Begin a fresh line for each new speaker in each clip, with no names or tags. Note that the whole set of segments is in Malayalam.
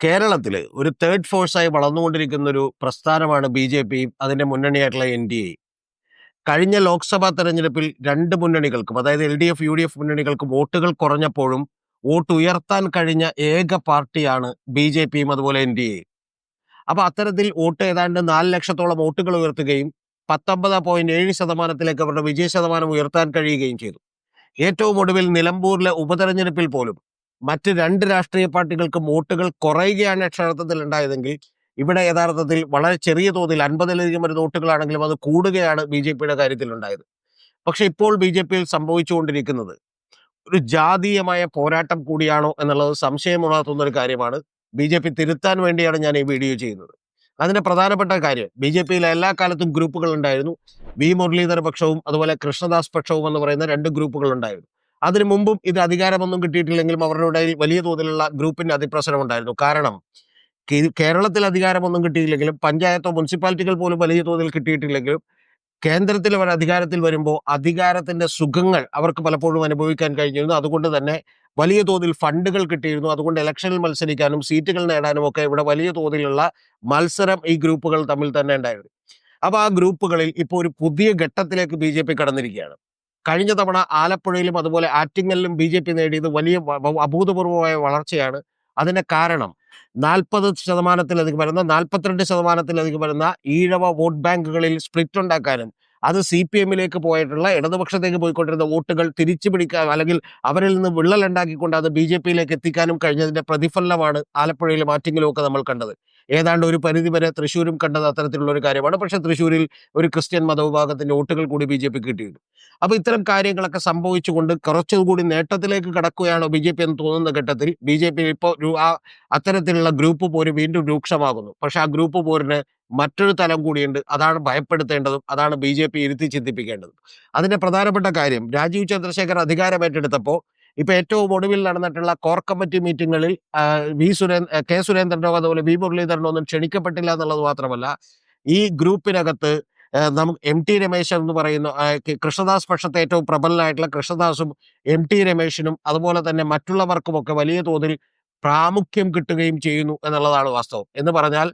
കേരളത്തിൽ ഒരു തേർഡ് ഫോഴ്സായി വളർന്നുകൊണ്ടിരിക്കുന്ന ഒരു പ്രസ്ഥാനമാണ് ബി ജെ പിയും അതിന്റെ മുന്നണിയായിട്ടുള്ള എൻ ഡി എ കഴിഞ്ഞ ലോക്സഭാ തെരഞ്ഞെടുപ്പിൽ രണ്ട് മുന്നണികൾക്കും അതായത് L D F U D F മുന്നണികൾക്കും വോട്ടുകൾ കുറഞ്ഞപ്പോഴും വോട്ട് ഉയർത്താൻ കഴിഞ്ഞ ഏക പാർട്ടിയാണ് ബി ജെ പിയും അതുപോലെ എൻ ഡി എ അപ്പൊ അത്തരത്തിൽ വോട്ട് ഏതാണ്ട് നാല് ലക്ഷത്തോളം വോട്ടുകൾ ഉയർത്തുകയും പത്തൊമ്പത് പോയിന്റ് ഏഴ് ശതമാനത്തിലേക്ക് അവരുടെ വിജയ ശതമാനം ഉയർത്താൻ കഴിയുകയും ചെയ്തു. ഏറ്റവും ഒടുവിൽ നിലമ്പൂരിലെ ഉപതെരഞ്ഞെടുപ്പിൽ പോലും മറ്റ് രണ്ട് രാഷ്ട്രീയ പാർട്ടികൾക്കും വോട്ടുകൾ കുറയുകയാണ് അക്ഷരാർത്ഥത്തിൽ ഉണ്ടായതെങ്കിൽ ഇവിടെ യഥാർത്ഥത്തിൽ വളരെ ചെറിയ തോതിൽ അൻപതിലധികം വരുന്ന വോട്ടുകളാണെങ്കിലും അത് കൂടുകയാണ് ബി ജെ പിയുടെ കാര്യത്തിൽ ഉണ്ടായത് പക്ഷെ ഇപ്പോൾ ബി ജെ പിയിൽ സംഭവിച്ചുകൊണ്ടിരിക്കുന്നത് ഒരു ജാതീയമായ പോരാട്ടം കൂടിയാണോ എന്നുള്ളത് സംശയമുണർത്തുന്ന ഒരു കാര്യമാണ്. ബി ജെ പി തിരുത്താൻ വേണ്ടിയാണ് ഞാൻ ഈ വീഡിയോ ചെയ്യുന്നത്. അതിന്റെ പ്രധാനപ്പെട്ട കാര്യം ബി ജെ പിയിലെ എല്ലാ കാലത്തും ഗ്രൂപ്പുകൾ ഉണ്ടായിരുന്നു. വി മുരളീധര പക്ഷവും അതുപോലെ കൃഷ്ണദാസ് പക്ഷവും എന്ന് പറയുന്ന രണ്ട് ഗ്രൂപ്പുകൾ ഉണ്ടായിരുന്നു. അതിനു മുമ്പും ഇത് അധികാരമൊന്നും കിട്ടിയിട്ടില്ലെങ്കിലും അവരുടെ വലിയ തോതിലുള്ള ഗ്രൂപ്പിന്റെ അതിപ്രസരം ഉണ്ടായിരുന്നു കാരണം കേരളത്തിൽ അധികാരമൊന്നും കിട്ടിയില്ലെങ്കിലും പഞ്ചായത്തോ മുനിസിപ്പാലിറ്റികൾ പോലും വലിയ തോതിൽ കിട്ടിയിട്ടില്ലെങ്കിലും കേന്ദ്രത്തിൽ അവർ അധികാരത്തിൽ വരുമ്പോൾ അധികാരത്തിന്റെ സുഖങ്ങൾ അവർക്ക് പലപ്പോഴും അനുഭവിക്കാൻ കഴിഞ്ഞിരുന്നു. അതുകൊണ്ട് തന്നെ വലിയ തോതിൽ ഫണ്ടുകൾ കിട്ടിയിരുന്നു. അതുകൊണ്ട് ഇലക്ഷനിൽ മത്സരിക്കാനും സീറ്റുകൾ നേടാനും ഒക്കെ ഇവിടെ വലിയ തോതിലുള്ള മത്സരം ഈ ഗ്രൂപ്പുകൾ തമ്മിൽ തന്നെ ഉണ്ടായിരുന്നു. അപ്പൊ ആ ഗ്രൂപ്പുകളിൽ ഇപ്പോൾ ഒരു പുതിയ ഘട്ടത്തിലേക്ക് ബി ജെ പി കടന്നിരിക്കുകയാണ്. കഴിഞ്ഞ തവണ ആലപ്പുഴയിലും അതുപോലെ ആറ്റിങ്ങലിലും ബി ജെ പി നേടിയത് വലിയ അഭൂതപൂർവമായ വളർച്ചയാണ്. അതിന് കാരണം നാൽപ്പത് ശതമാനത്തിലധികം വരുന്ന നാൽപ്പത്തിരണ്ട് ശതമാനത്തിലധികം വരുന്ന ഈഴവ വോട്ട് ബാങ്കുകളിൽ സ്പ്ലിറ്റ് ഉണ്ടാക്കാനും അത് സി പി എമ്മിലേക്ക് പോയിട്ടുള്ള ഇടതുപക്ഷത്തേക്ക് പോയിക്കൊണ്ടിരുന്ന വോട്ടുകൾ തിരിച്ചു പിടിക്കാൻ അല്ലെങ്കിൽ അവരിൽ നിന്ന് വിള്ളൽ ഉണ്ടാക്കിക്കൊണ്ട് അത് ബി ജെ പിയിലേക്ക് എത്തിക്കാനും കഴിഞ്ഞതിന്റെ പ്രതിഫലനമാണ് ആലപ്പുഴയിലും ആറ്റിങ്ങലും ഒക്കെ നമ്മൾ കണ്ടത്. ഏതാണ്ട് ഒരു പരിധി വരെ തൃശ്ശൂരും കണ്ടത് അത്തരത്തിലുള്ള ഒരു കാര്യമാണ്. പക്ഷേ തൃശ്ശൂരിൽ ഒരു ക്രിസ്ത്യൻ മതവിഭാഗത്തിന്റെ വോട്ടുകൾ കൂടി ബി ജെ പി കിട്ടിയിരുന്നു അപ്പോൾ ഇത്തരം കാര്യങ്ങളൊക്കെ സംഭവിച്ചുകൊണ്ട് കുറച്ചുകൂടി നേട്ടത്തിലേക്ക് കടക്കുകയാണോ ബി ജെ പി എന്ന് തോന്നുന്ന ഘട്ടത്തിൽ. ബി ജെ പി ഇപ്പോൾ ആ അത്തരത്തിലുള്ള ഗ്രൂപ്പ് പോര് വീണ്ടും രൂക്ഷമാകുന്നു. പക്ഷേ ആ ഗ്രൂപ്പ് പോരിന് മറ്റൊരു തലം കൂടിയുണ്ട്. അതാണ് ഭയപ്പെടുത്തേണ്ടതും അതാണ് ബി ജെ പി ഇരുത്തി ചിന്തിപ്പിക്കേണ്ടതും. അതിന്റെ പ്രധാനപ്പെട്ട കാര്യം രാജീവ് ചന്ദ്രശേഖർ അധികാരം ഏറ്റെടുത്തപ്പോൾ ഇപ്പൊ ഏറ്റവും ഒടുവിൽ നടന്നിട്ടുള്ള കോർ കമ്മിറ്റി മീറ്റിങ്ങുകളിൽ വി സുരേന്ദ്ര കെ സുരേന്ദ്രനോ അതുപോലെ വി മുരളീധരനോ ഒന്നും ക്ഷണിക്കപ്പെട്ടില്ല എന്നുള്ളത് മാത്രമല്ല ഈ ഗ്രൂപ്പിനകത്ത് നമുക്ക് എം ടി രമേശൻ എന്ന് പറയുന്ന കൃഷ്ണദാസ് പക്ഷത്തെ ഏറ്റവും പ്രബലനായിട്ടുള്ള കൃഷ്ണദാസും എം ടി രമേശനും അതുപോലെ തന്നെ മറ്റുള്ളവർക്കുമൊക്കെ വലിയ തോതിൽ പ്രാമുഖ്യം കിട്ടുകയും ചെയ്യുന്നു എന്നുള്ളതാണ് വാസ്തവം. എന്ന് പറഞ്ഞാൽ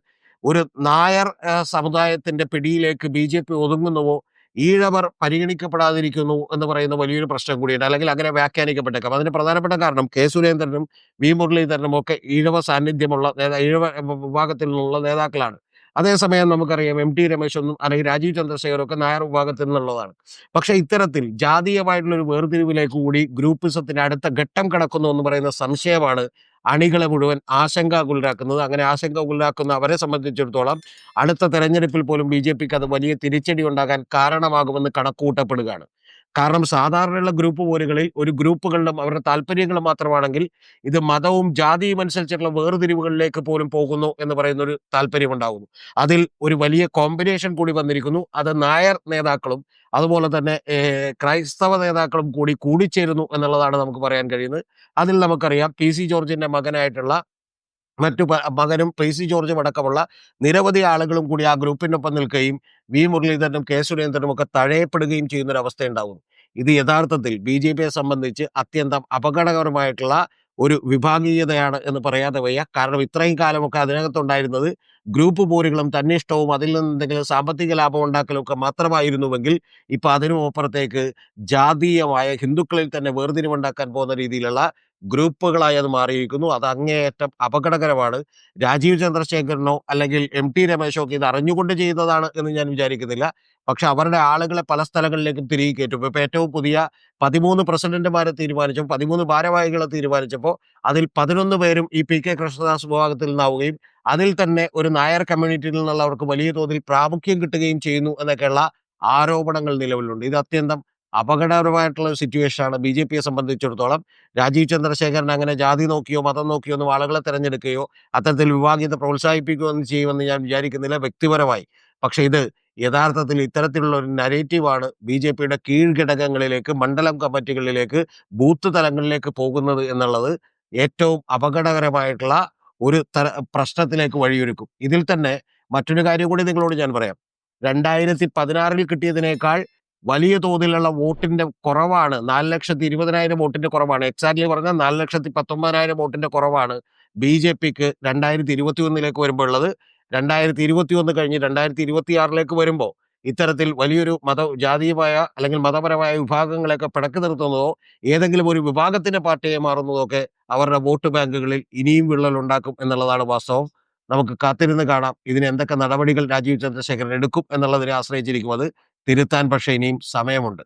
ഒരു നായർ സമുദായത്തിന്റെ പിടിയിലേക്ക് ബി ജെ പി ഒതുങ്ങുന്നുവോ ഈഴവർ പരിഗണിക്കപ്പെടാതിരിക്കുന്നു എന്ന് പറയുന്ന വലിയൊരു പ്രശ്നം കൂടിയുണ്ട്. അല്ലെങ്കിൽ അങ്ങനെ വ്യാഖ്യാനിക്കപ്പെട്ടേക്കാം. അതിന് പ്രധാനപ്പെട്ട കാരണം കെ. സുരേന്ദ്രനും വി. മുരളീധരനും ഒക്കെ ഈഴവ സാന്നിധ്യമുള്ള ഈഴവ വിഭാഗത്തിൽ നിന്നുള്ള നേതാക്കളാണ്. അതേസമയം നമുക്കറിയാം എം. ടി. രമേശൊന്നും അല്ലെങ്കിൽ രാജീവ് ചന്ദ്രശേഖരൊക്കെ നായർ വിഭാഗത്തിൽ നിന്നുള്ളതാണ്. പക്ഷേ ഇത്തരത്തിൽ ജാതീയമായിട്ടുള്ള ഒരു വേർതിരിവിലേക്ക് കൂടി ഗ്രൂപ്പിസത്തിന്റെ അടുത്ത ഘട്ടം കടക്കുന്നു എന്ന് പറയുന്ന സംശയമാണ് അണികളെ മുഴുവൻ ആശങ്കാകുലരാക്കുന്നത് അങ്ങനെ ആശങ്കാകുലരാക്കുന്ന അവരെ സംബന്ധിച്ചിടത്തോളം അടുത്ത തെരഞ്ഞെടുപ്പിൽ പോലും ബി അത് വലിയ തിരിച്ചടി ഉണ്ടാകാൻ കാരണമാകുമെന്ന് കണക്കൂട്ടപ്പെടുകയാണ് കാരണം സാധാരണയുള്ള ഗ്രൂപ്പ് പോരുകളിൽ ഒരു ഗ്രൂപ്പുകളിലും അവരുടെ താല്പര്യങ്ങൾ മാത്രമാണെങ്കിൽ ഇത് മതവും ജാതിയും അനുസരിച്ചുള്ള വേർതിരിവുകളിലേക്ക് പോലും പോകുന്നു എന്ന് പറയുന്ന ഒരു താല്പര്യം ഉണ്ടാകുന്നു അതിൽ ഒരു വലിയ കോമ്പിനേഷൻ കൂടി വന്നിരിക്കുന്നു. അത് നായർ നേതാക്കളും അതുപോലെ തന്നെ ക്രൈസ്തവ നേതാക്കളും കൂടി കൂടിച്ചേരുന്നു എന്നുള്ളതാണ് നമുക്ക് പറയാൻ കഴിയുന്നത്. അതിൽ നമുക്കറിയാം പി സി ജോർജിന്റെ മകനായിട്ടുള്ള മറ്റു മകനും പ്രീസി ജോർജും അടക്കമുള്ള നിരവധി ആളുകളും കൂടി ആ ഗ്രൂപ്പിനൊപ്പം നിൽക്കുകയും വി മുരളീധരനും കെ സുരേന്ദ്രനും ഒക്കെ തഴയപ്പെടുകയും ചെയ്യുന്നൊരവസ്ഥ ഉണ്ടാകുന്നു ഇത് യഥാർത്ഥത്തിൽ ബി ജെ പിയെ സംബന്ധിച്ച് അത്യന്തം അപകടകരമായിട്ടുള്ള ഒരു വിഭാഗീയതയാണ് എന്ന് പറയാതെ വയ്യ. കാരണം ഇത്രയും കാലമൊക്കെ അതിനകത്തുണ്ടായിരുന്നത് ഗ്രൂപ്പ് പോരുകളും തന്നിഷ്ടവും അതിൽ നിന്ന് എന്തെങ്കിലും സാമ്പത്തിക ലാഭം ഉണ്ടാക്കലും ഒക്കെ മാത്രമായിരുന്നുവെങ്കിൽ ഇപ്പൊ അതിനുമപ്പുറത്തേക്ക് ജാതീയമായ ഹിന്ദുക്കളിൽ തന്നെ വേർതിരിവുണ്ടാക്കാൻ പോകുന്ന രീതിയിലുള്ള ഗ്രൂപ്പുകളായി അത് മാറിയിരിക്കുന്നു. അത് അങ്ങേയറ്റം അപകടകരമാണ്. രാജീവ് ചന്ദ്രശേഖരനോ അല്ലെങ്കിൽ എം ടി രമേശോ ഒക്കെ ഇത് അറിഞ്ഞുകൊണ്ട് ചെയ്യുന്നതാണ് എന്ന് ഞാൻ വിചാരിക്കുന്നില്ല. പക്ഷെ അവരുടെ ആളുകളെ പല സ്ഥലങ്ങളിലേക്കും തിരികെ കയറ്റും. ഇപ്പോൾ ഏറ്റവും പുതിയ പതിമൂന്ന് പ്രസിഡന്റുമാരെ തീരുമാനിച്ചു പതിമൂന്ന് ഭാരവാഹികളെ തീരുമാനിച്ചപ്പോൾ അതിൽ പതിനൊന്ന് പേരും ഈ പി കെ കൃഷ്ണദാസ് വിഭാഗത്തിൽ നിന്നാവുകയും അതിൽ തന്നെ ഒരു നായർ കമ്മ്യൂണിറ്റിയിൽ നിന്നുള്ളവർക്ക് വലിയ തോതിൽ പ്രാമുഖ്യം കിട്ടുകയും ചെയ്യുന്നു എന്നൊക്കെയുള്ള ആരോപണങ്ങൾ നിലവിലുണ്ട്. ഇത് അത്യന്തം അപകടകരമായിട്ടുള്ള സിറ്റുവേഷനാണ് ബി ജെ പിയെ സംബന്ധിച്ചിടത്തോളം രാജീവ് ചന്ദ്രശേഖരൻ അങ്ങനെ ജാതി നോക്കിയോ മതം നോക്കിയോ ഒന്നും ആളുകളെ തിരഞ്ഞെടുക്കുകയോ അത്തരത്തിൽ വിഭാഗീയത പ്രോത്സാഹിപ്പിക്കുകയോ ഒന്നും ചെയ്യുമെന്ന് ഞാൻ വിചാരിക്കുന്നില്ല. വ്യക്തിപരമായി. പക്ഷേ ഇത് യഥാർത്ഥത്തിൽ ഇത്തരത്തിലുള്ള ഒരു നരേറ്റീവാണ് ബി ജെ പിയുടെ കീഴ്ഘടകങ്ങളിലേക്ക് മണ്ഡലം കമ്മിറ്റികളിലേക്ക് ബൂത്ത് തലങ്ങളിലേക്ക് പോകുന്നത് എന്നുള്ളത് ഏറ്റവും അപകടകരമായിട്ടുള്ള ഒരു തര പ്രശ്നത്തിലേക്ക് വഴിയൊരുക്കും. ഇതിൽ തന്നെ മറ്റൊരു കാര്യം കൂടി നിങ്ങളോട് ഞാൻ പറയാം. രണ്ടായിരത്തി പതിനാറിൽ കിട്ടിയതിനേക്കാൾ വലിയ തോതിലുള്ള വോട്ടിന്റെ കുറവാണ്. നാല് ലക്ഷത്തി ഇരുപതിനായിരം വോട്ടിന്റെ കുറവാണ്. എക്സാക്ട്ലി പറഞ്ഞാൽ നാല് ലക്ഷത്തി പത്തൊമ്പതിനായിരം വോട്ടിന്റെ കുറവാണ്. ബി ജെ പിക്ക് രണ്ടായിരത്തി ഇരുപത്തി ഒന്നിലേക്ക് വരുമ്പോൾ ഉള്ളത്. രണ്ടായിരത്തി ഇരുപത്തി ഒന്ന് കഴിഞ്ഞ് രണ്ടായിരത്തി ഇരുപത്തി ആറിലേക്ക് വരുമ്പോൾ ഇത്തരത്തിൽ വലിയൊരു മത ജാതീയമായ അല്ലെങ്കിൽ മതപരമായ വിഭാഗങ്ങളെയൊക്കെ പിടക്കി നിർത്തുന്നതോ ഏതെങ്കിലും ഒരു വിഭാഗത്തിന്റെ പാർട്ടിയെ മാറുന്നതോ ഒക്കെ അവരുടെ വോട്ട് ബാങ്കുകളിൽ ഇനിയും വിള്ളലുണ്ടാക്കും എന്നുള്ളതാണ് വാസ്തവം. നമുക്ക് കാത്തിരുന്ന് കാണാം. ഇതിന് എന്തൊക്കെ നടപടികൾ രാജീവ് ചന്ദ്രശേഖരൻ എടുക്കും എന്നുള്ളതിനെ ആശ്രയിച്ചിരിക്കും അത്. തിരുത്താൻ പക്ഷേ ഇനിയും സമയമുണ്ട്.